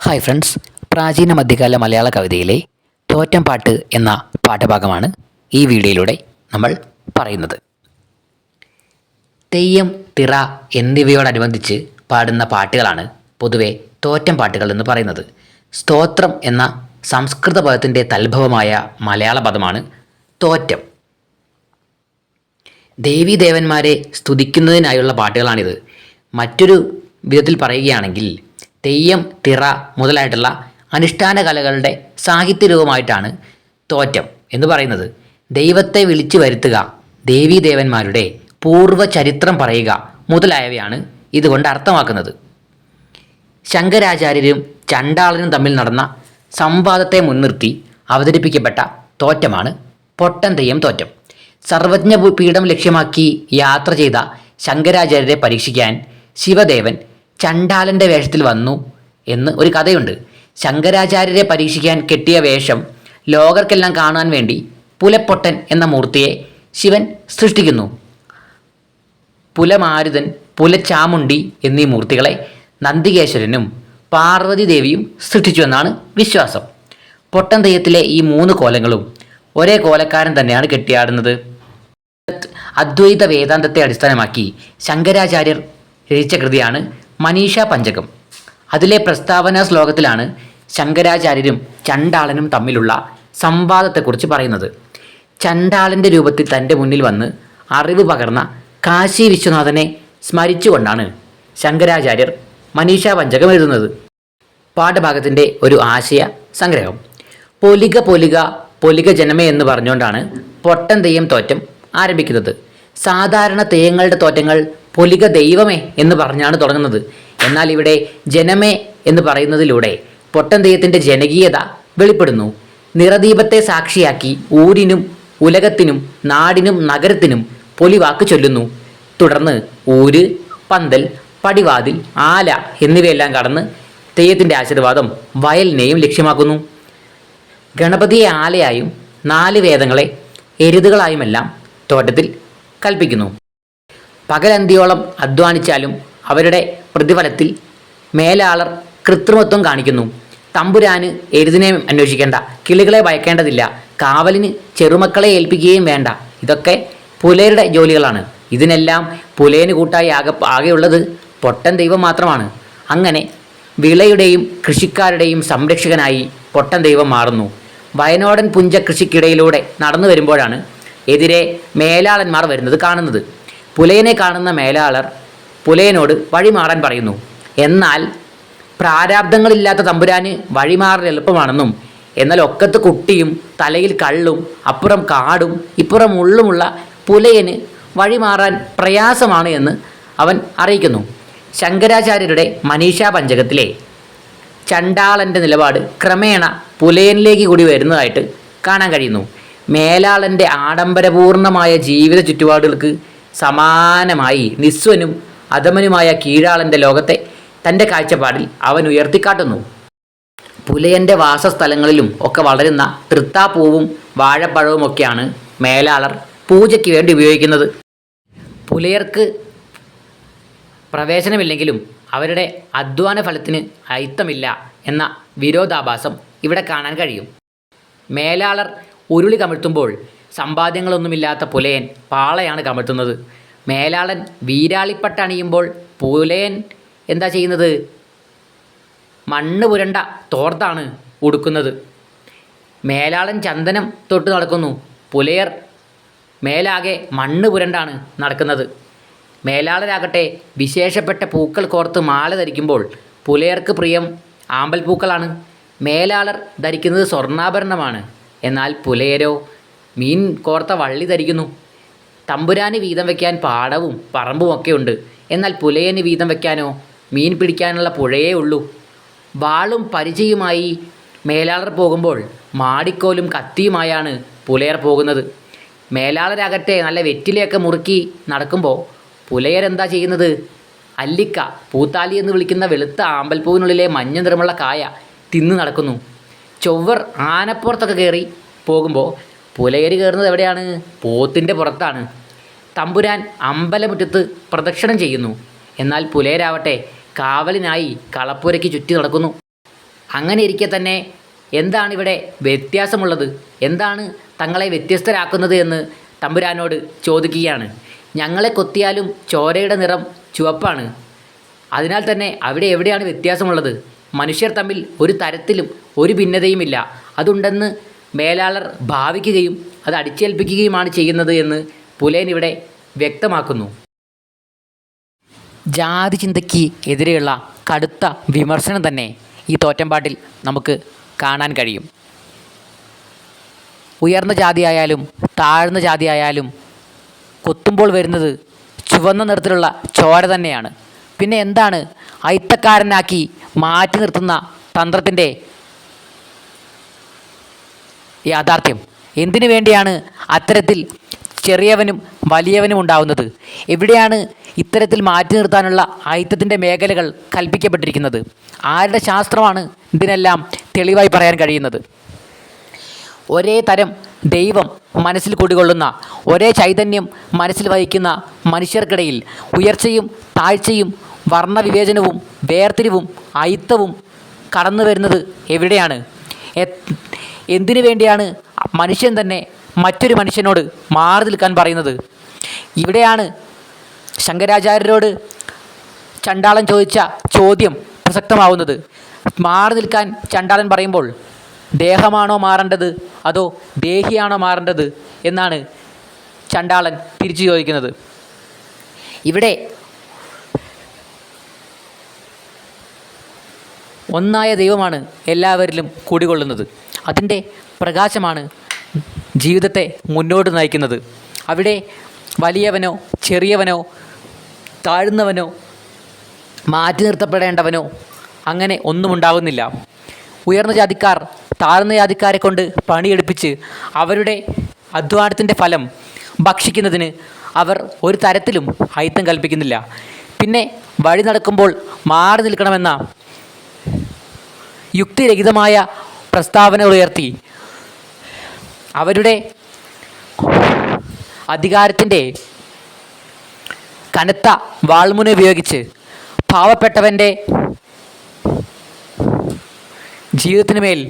Hi friends പ്രാചീന മധ്യകാല മലയാള കവിതയിലെ തോറ്റം പാട്ട് എന്ന പാഠഭാഗമാണ് ഈ വീഡിയോയിലൂടെ നമ്മൾ പറയുന്നത്. തെയ്യം തിറ എന്നിവയോടനുബന്ധിച്ച് പാടുന്ന പാട്ടുകളാണ് പൊതുവെ തോറ്റം പാട്ടുകൾ എന്ന് പറയുന്നത്. സ്തോത്രം എന്ന സംസ്കൃത പദത്തിന്റെ തൽഭവമായ മലയാള പദമാണ് തോറ്റം. ദേവീദേവന്മാരെ സ്തുതിക്കുന്നതിനായുള്ള പാട്ടുകളാണിത്. മറ്റൊരു വിധത്തിൽ പറയുകയാണെങ്കിൽ തെയ്യം തിറ മുതലായിട്ടുള്ള അനുഷ്ഠാന കലകളുടെ സാഹിത്യരൂപമായിട്ടാണ് തോറ്റം എന്ന് പറയുന്നത്. ദൈവത്തെ വിളിച്ചു വരുത്തുക ദേവീദേവന്മാരുടെ പൂർവ ചരിത്രം പറയുക മുതലായവയാണ് ഇതുകൊണ്ട് അർത്ഥമാക്കുന്നത്. ശങ്കരാചാര്യരും ചണ്ടാളനും തമ്മിൽ നടന്ന സംവാദത്തെ മുൻനിർത്തി അവതരിപ്പിക്കപ്പെട്ട തോറ്റമാണ് പൊട്ടൻ തെയ്യം തോറ്റം. സർവജ്ഞ പീഠം ലക്ഷ്യമാക്കി യാത്ര ചെയ്ത ശങ്കരാചാര്യരെ പരീക്ഷിക്കാൻ ശിവദേവൻ ചണ്ടാലന്റെ വേഷത്തിൽ വന്നു എന്ന് ഒരു കഥയുണ്ട്. ശങ്കരാചാര്യരെ പരീക്ഷിക്കാൻ കെട്ടിയ വേഷം ലോകർക്കെല്ലാം കാണാൻ വേണ്ടി പുലപ്പൊട്ടൻ എന്ന മൂർത്തിയെ ശിവൻ സൃഷ്ടിക്കുന്നു. പുലമാരുതൻ പുലച്ചാമുണ്ടി എന്നീ മൂർത്തികളെ നന്ദികേശ്വരനും പാർവതി ദേവിയും സൃഷ്ടിച്ചു എന്നാണ് വിശ്വാസം. പൊട്ടൻ തെയ്യത്തിലെ ഈ മൂന്ന് കോലങ്ങളും ഒരേ കോലക്കാരൻ തന്നെയാണ് കെട്ടിയാടുന്നത്. അദ്വൈത വേദാന്തത്തെ അടിസ്ഥാനമാക്കി ശങ്കരാചാര്യർ രചിച്ച കൃതിയാണ് മനീഷ പഞ്ചകം. അതിലെ പ്രസ്താവന ശ്ലോകത്തിലാണ് ശങ്കരാചാര്യരും ചണ്ടാളനും തമ്മിലുള്ള സംവാദത്തെക്കുറിച്ച് പറയുന്നത്. ചണ്ടാളന്റെ രൂപത്തിൽ തന്റെ മുന്നിൽ വന്ന് അറിവ് പകർന്ന കാശി വിശ്വനാഥനെ സ്മരിച്ചുകൊണ്ടാണ് ശങ്കരാചാര്യർ മനീഷ പഞ്ചകം എഴുതുന്നത്. പാഠഭാഗത്തിന്റെ ഒരു ആശയ സംഗ്രഹം. പൊലിക പൊലിക പൊലിക ജനമേ എന്ന് പറഞ്ഞുകൊണ്ടാണ് പൊട്ടൻ തെയ്യം തോറ്റം ആരംഭിക്കുന്നത്. സാധാരണ തെയ്യങ്ങളുടെ തോറ്റങ്ങൾ പൊലിക ദൈവമേ എന്ന് പറഞ്ഞാണ് തുടങ്ങുന്നത്. എന്നാൽ ഇവിടെ ജനമേ എന്ന് പറയുന്നതിലൂടെ പൊട്ടൻ ദൈവത്തിന്റെ ജനകീയത വെളിപ്പെടുന്നു. നിറദീപത്തെ സാക്ഷിയാക്കി ഊരിനും ഉലകത്തിനും നാടിനും നഗരത്തിനും പൊലിവാക്ക് ചൊല്ലുന്നു. തുടർന്ന് ഊര് പന്തൽ പടിവാതിൽ ആല എന്നിവയെല്ലാം കടന്ന് തെയ്യത്തിന്റെ ആശീർവാദം വയലിനെയും ലക്ഷ്യമാക്കുന്നു. ഗണപതിയെ ആലയായും നാല് വേദങ്ങളെ എരുതുകളായുമെല്ലാം തോറ്റത്തിൽ കൽപ്പിക്കുന്നു. പകലന്തിയോളം അധ്വാനിച്ചാലും അവരുടെ പ്രതിഫലത്തിൽ മേലാളർ കൃത്രിമത്വം കാണിക്കുന്നു. തമ്പുരാന് എരുതിനെ അന്വേഷിക്കേണ്ട. കിളികളെ ഭയക്കേണ്ടതില്ല. കാവലിന് ചെറുമക്കളെ ഏൽപ്പിക്കുകയും വേണ്ട. ഇതൊക്കെ പുലയരുടെ ജോലികളാണ്. ഇതിനെല്ലാം പുലയന് കൂട്ടായി ആകെ ആകെയുള്ളത് പൊട്ടൻ ദൈവം മാത്രമാണ്. അങ്ങനെ വിളയുടെയും കൃഷിക്കാരുടെയും സംരക്ഷകനായി പൊട്ടൻ ദൈവം മാറുന്നു. വയനാടൻ പുഞ്ച കൃഷിക്കിടയിലൂടെ നടന്നു വരുമ്പോഴാണ് എതിരെ മേലാളന്മാർ വരുന്നത് കാണുന്നത്. പുലയനെ കാണുന്ന മേലാളർ പുലയനോട് വഴിമാറാൻ പറയുന്നു. എന്നാൽ പ്രാരാബ്ദങ്ങളില്ലാത്ത തമ്പുരാന് വഴിമാറൽ എളുപ്പമാണെന്നും എന്നാൽ ഒക്കത്ത് കുട്ടിയും തലയിൽ കള്ളും അപ്പുറം കാടും ഇപ്പുറം ഉള്ളുമുള്ള പുലയന് വഴിമാറാൻ പ്രയാസമാണ് എന്ന് അവൻ അറിയിക്കുന്നു. ശങ്കരാചാര്യരുടെ മനീഷാ പഞ്ചകത്തിലെ ചണ്ടാളന്റെ നിലപാട് ക്രമേണ പുലയനിലേക്ക് കൂടി വരുന്നതായിട്ട് കാണാൻ കഴിയുന്നു. മേലാളന്റെ ആഡംബരപൂർണമായ ജീവിത ചുറ്റുപാടുകൾക്ക് സമാനമായി നിസ്വനും അധമനുമായ കീഴാളന്റെ ലോകത്തെ തന്റെ കാഴ്ചപ്പാടിൽ അവൻ ഉയർത്തിക്കാട്ടുന്നു. പുലയന്റെ വാസസ്ഥലങ്ങളിലും ഒക്കെ വളരുന്ന തൃത്താപ്പൂവും വാഴപ്പഴവും ഒക്കെയാണ് മേലാളർ പൂജയ്ക്ക് വേണ്ടി ഉപയോഗിക്കുന്നത്. പുലയർക്ക് പ്രവേശനമില്ലെങ്കിലും അവരുടെ അധ്വാന ഫലത്തിന് അയിത്തമില്ല എന്ന വിരോധാഭാസം ഇവിടെ കാണാൻ കഴിയും. മേലാളർ ഉരുളി കമിഴ്ത്തുമ്പോൾ സമ്പാദ്യങ്ങളൊന്നുമില്ലാത്ത പുലയൻ പാളയാണ് കമഴ്ത്തുന്നത്. മേലാളൻ വീരാളിപ്പട്ടണിയുമ്പോൾ പുലയൻ എന്താ ചെയ്യുന്നത്? മണ്ണ് പുരണ്ട തോർത്താണ് ഉടുക്കുന്നത്. മേലാളൻ ചന്ദനം തൊട്ട് നടക്കുന്നു. പുലയർ മേലാകെ മണ്ണ് പുരണ്ടാണ് നടക്കുന്നത്. മേലാളരാകട്ടെ വിശേഷപ്പെട്ട പൂക്കൾ കോർത്ത് മാല ധരിക്കുമ്പോൾ പുലയർക്ക് പ്രിയം ആമ്പൽ പൂക്കളാണ് മേലാളർ ധരിക്കുന്നത് സ്വർണാഭരണമാണ്. എന്നാൽ പുലയരോ മീൻ കോർത്ത വള്ളി ധരിക്കുന്നു. തമ്പുരാന് വീതം വയ്ക്കാൻ പാടവും പറമ്പും ഒക്കെ ഉണ്ട്. എന്നാൽ പുലയന് വീതം വയ്ക്കാനോ മീൻ പിടിക്കാനുള്ള പുഴയേ ഉള്ളൂ. വാളും പരിചയുമായി മേലാളർ പോകുമ്പോൾ മാടിക്കോലും കത്തിയുമായാണ് പുലയർ പോകുന്നത്. മേലാളരാകട്ടെ നല്ല വെറ്റിലയൊക്കെ മുറുക്കി നടക്കുമ്പോൾ പുലയരെന്താ ചെയ്യുന്നത്? അല്ലിക്ക പൂത്താലി എന്ന് വിളിക്കുന്ന വെളുത്ത ആമ്പൽപ്പൂവിനുള്ളിലെ മഞ്ഞ നിറമുള്ള കായ തിന്നു നടക്കുന്നു. ചൊവ്വർ ആനപ്പുറത്തൊക്കെ കയറി പോകുമ്പോൾ പുലയർ കയറുന്നത് എവിടെയാണ്? പോത്തിന്റെ പുറത്താണ്. തമ്പുരാൻ അമ്പലമുറ്റത്ത് പ്രദക്ഷിണം ചെയ്യുന്നു. എന്നാൽ പുലയരാവട്ടെ കാവലിനായി കളപ്പുരയ്ക്ക് ചുറ്റി നടക്കുന്നു. അങ്ങനെ ഇരിക്കെ തന്നെ എന്താണ് ഇവിടെ വ്യത്യാസമുള്ളത്? എന്താണ് തങ്ങളെ വ്യത്യസ്തരാക്കുന്നത് എന്ന് തമ്പുരാനോട് ചോദിക്കുകയാണ്. ഞങ്ങളെ കൊത്തിയാലും ചോരയുടെ നിറം ചുവപ്പാണ്. അതിനാൽ തന്നെ അവിടെ എവിടെയാണ് വ്യത്യാസമുള്ളത്? മനുഷ്യർ തമ്മിൽ ഒരു തരത്തിലും ഒരു ഭിന്നതയുമില്ല. അതുണ്ടെന്ന് മേലാളർ ഭാവിക്കുകയും അത് അടിച്ചേൽപ്പിക്കുകയുമാണ് ചെയ്യുന്നത് എന്ന് പുലേൻ ഇവിടെ വ്യക്തമാക്കുന്നു. ജാതി ചിന്തയ്ക്ക് എതിരെയുള്ള കടുത്ത വിമർശനം തന്നെ ഈ തോറ്റമ്പാട്ടിൽ നമുക്ക് കാണാൻ കഴിയും. ഉയർന്ന ജാതിയായാലും താഴ്ന്ന ജാതിയായാലും കൊത്തുമ്പോൾ വരുന്നത് ചുവന്ന നിറത്തിലുള്ള ചോര തന്നെയാണ്. പിന്നെ എന്താണ് അയിത്തക്കാരനാക്കി മാറ്റി നിർത്തുന്ന തന്ത്രത്തിന്റെ യാഥാർത്ഥ്യം. എന്തിനു വേണ്ടിയാണ് അത്തരത്തിൽ ചെറിയവനും വലിയവനും ഉണ്ടാവുന്നത്? എവിടെയാണ് ഇത്തരത്തിൽ മാറ്റി നിർത്താനുള്ള ആയുധത്തിന്റെ മേഖലകൾ കൽപ്പിക്കപ്പെട്ടിരിക്കുന്നത്? ആരുടെ ശാസ്ത്രമാണ് ഇതിനെല്ലാം തെളിവായി പറയാൻ കഴിയുന്നത്? ഒരേ തരം ദൈവം മനസ്സിൽ കുടികൊള്ളുന്ന ഒരേ ചൈതന്യം മനസ്സിൽ വഹിക്കുന്ന മനുഷ്യർക്കിടയിൽ ഉയർച്ചയും താഴ്ചയും വർണവിവേചനവും വേർതിരിവും അയിത്തവും കടന്നു വരുന്നത് എവിടെയാണ് എന്തിനു വേണ്ടിയാണ് മനുഷ്യൻ തന്നെ മറ്റൊരു മനുഷ്യനോട് മാറി നിൽക്കാൻ പറയുന്നത്? ഇവിടെയാണ് ശങ്കരാചാര്യരോട് ചണ്ടാളൻ ചോദിച്ച ചോദ്യം പ്രസക്തമാവുന്നത്. മാറി നിൽക്കാൻ ചണ്ടാളൻ പറയുമ്പോൾ ദേഹമാണോ മാറേണ്ടത് അതോ ദേഹിയാണോ മാറേണ്ടത്? എന്നാണ് ചണ്ടാളൻ തിരിച്ചു ചോദിക്കുന്നത്. ഇവിടെ ഒന്നായ ദൈവമാണ് എല്ലാവരിലും കൂടികൊള്ളുന്നത്. അതിന്റെ പ്രകാശമാണ് ജീവിതത്തെ മുന്നോട്ട് നയിക്കുന്നത്. അവിടെ വലിയവനോ ചെറിയവനോ താഴ്ന്നവനോ മാറ്റി നിർത്തപ്പെടേണ്ടവനോ അങ്ങനെ ഒന്നും ഉണ്ടാകുന്നില്ല ഉയർന്ന ജാതിക്കാർ താഴ്ന്ന ജാതിക്കാരെ കൊണ്ട് പണിയെടുപ്പിച്ച് അവരുടെ അധ്വാനത്തിന്റെ ഫലം ഭക്ഷിക്കുന്നതിന് അവർ ഒരു തരത്തിലും അയിത്തം കൽപ്പിക്കുന്നില്ല. പിന്നെ വഴി നടക്കുമ്പോൾ മാറി നിൽക്കണമെന്ന യുക്തിരഹിതമായ പ്രസ്താവനകൾ ഉയർത്തി. അവരുടെ അധികാരത്തിന്റെ കനത്ത വാൾമുന ഉപയോഗിച്ച് പാവപ്പെട്ടവന്റെ ജീവിതത്തിന് മേൽ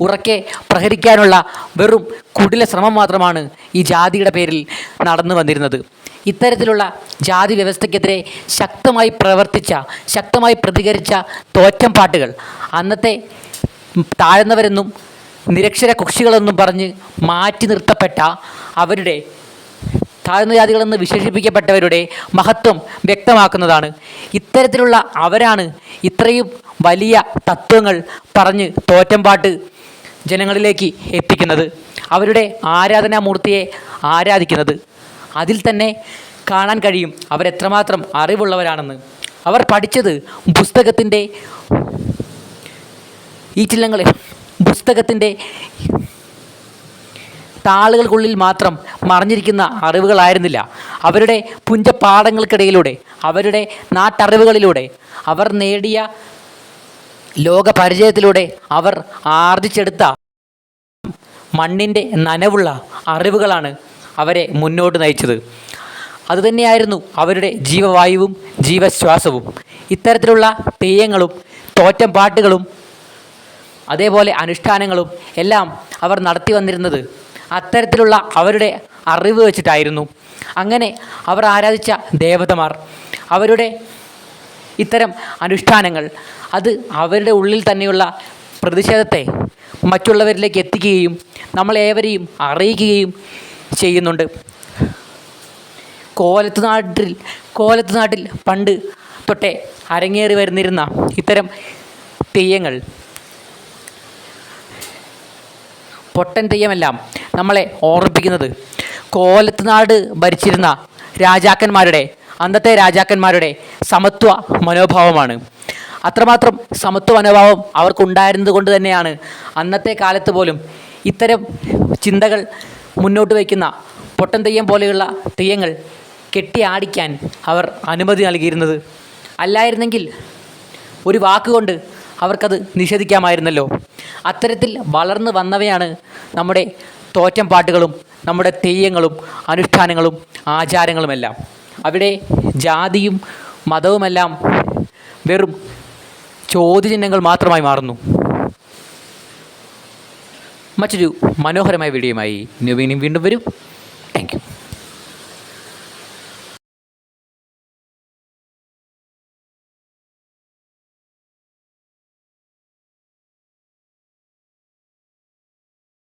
ഉറക്കെ പ്രഹരിക്കാനുള്ള വെറും കുടില ശ്രമം മാത്രമാണ് ഈ ജാതിയുടെ പേരിൽ നടന്നു വന്നിരുന്നത്. ഇത്തരത്തിലുള്ള ജാതി വ്യവസ്ഥയ്ക്കെതിരെ ശക്തമായി പ്രവർത്തിച്ച ശക്തമായി പ്രതികരിച്ച തോറ്റം പാട്ടുകൾ അന്നത്തെ താഴ്ന്നവരെന്നും നിരക്ഷര കുക്ഷികളെന്നും പറഞ്ഞ് മാറ്റി നിർത്തപ്പെട്ട അവരുടെ താഴ്ന്ന ജാതികളെന്ന് വിശേഷിപ്പിക്കപ്പെട്ടവരുടെ മഹത്വം വ്യക്തമാക്കുന്നതാണ്. ഇത്തരത്തിലുള്ള അവരാണ് ഇത്രയും വലിയ തത്വങ്ങൾ പറഞ്ഞ് തോറ്റമ്പാട്ട് ജനങ്ങളിലേക്ക് എത്തിക്കുന്നത് അവരുടെ ആരാധനാമൂർത്തിയെ ആരാധിക്കുന്നത്. അതിൽ തന്നെ കാണാൻ കഴിയും അവരെത്രമാത്രം അറിവുള്ളവരാണെന്ന്. അവർ പഠിച്ചത് പുസ്തകത്തിന്റെ ഈ ചില്ലങ്ങളെ പുസ്തകത്തിന്റെ താളുകൾക്കുള്ളിൽ മാത്രം മറിഞ്ഞിരിക്കുന്ന അറിവുകളായിരുന്നില്ല. അവരുടെ പുഞ്ചപാഠങ്ങൾക്കിടയിലൂടെ അവരുടെ നാട്ടറിവുകളിലൂടെ അവർ നേടിയ ലോക പരിചയത്തിലൂടെ അവർ ആർജിച്ചെടുത്ത മണ്ണിന്റെ നനവുള്ള അറിവുകളാണ് അവരെ മുന്നോട്ട് നയിച്ചത്. അതുതന്നെയായിരുന്നു അവരുടെ ജീവവായുവും ജീവശ്വാസവും. ഇത്തരത്തിലുള്ള തെയ്യങ്ങളും തോറ്റം പാട്ടുകളും അതേപോലെ അനുഷ്ഠാനങ്ങളും എല്ലാം അവർ നടത്തി വന്നിരുന്നത് അത്തരത്തിലുള്ള അവരുടെ അറിവ് വെച്ചിട്ടായിരുന്നു. അങ്ങനെ അവർ ആരാധിച്ച ദേവതമാർ അവരുടെ ഇത്തരം അനുഷ്ഠാനങ്ങൾ അത് അവരുടെ ഉള്ളിൽ തന്നെയുള്ള പ്രതിഷേധത്തെ മറ്റുള്ളവരിലേക്ക് എത്തിക്കുകയും നമ്മളേവരെയും അറിയിക്കുകയും ചെയ്യുന്നുണ്ട്. കോലത്ത് നാട്ടിൽ കോലത്ത് നാട്ടിൽ പണ്ട് തൊട്ടേ അരങ്ങേറി വരുന്നിരുന്ന ഇത്തരം തെയ്യങ്ങൾ. പൊട്ടൻ തെയ്യമെല്ലാം നമ്മളെ ഓർമ്മിപ്പിക്കുന്നത്. കോലത്ത് നാട് ഭരിച്ചിരുന്ന രാജാക്കന്മാരുടെ അന്നത്തെ രാജാക്കന്മാരുടെ സമത്വ മനോഭാവമാണ്. അത്രമാത്രം സമത്വ മനോഭാവം അവർക്കുണ്ടായിരുന്നത് കൊണ്ട് തന്നെയാണ്. അന്നത്തെ കാലത്ത് പോലും ഇത്തരം ചിന്തകൾ മുന്നോട്ട് വയ്ക്കുന്ന പൊട്ടൻ തെയ്യം പോലെയുള്ള തെയ്യങ്ങൾ കെട്ടിയാടിക്കാൻ അവർ അനുമതി നൽകിയിരുന്നത്. അല്ലായിരുന്നെങ്കിൽ ഒരു വാക്കുകൊണ്ട് അവർക്കത് നിഷേധിക്കാമായിരുന്നല്ലോ. അത്തരത്തിൽ വളർന്നു വന്നവയാണ് നമ്മുടെ തോറ്റം പാട്ടുകളും നമ്മുടെ തെയ്യങ്ങളും അനുഷ്ഠാനങ്ങളും ആചാരങ്ങളുമെല്ലാം. അവിടെ ജാതിയും മതവുമെല്ലാം വെറും ചോദ്യചിഹ്നങ്ങൾ മാത്രമായി മാറുന്നു. മറ്റൊരു മനോഹരമായ വീഡിയോയുമായി നവീനും വീണ്ടും വരും.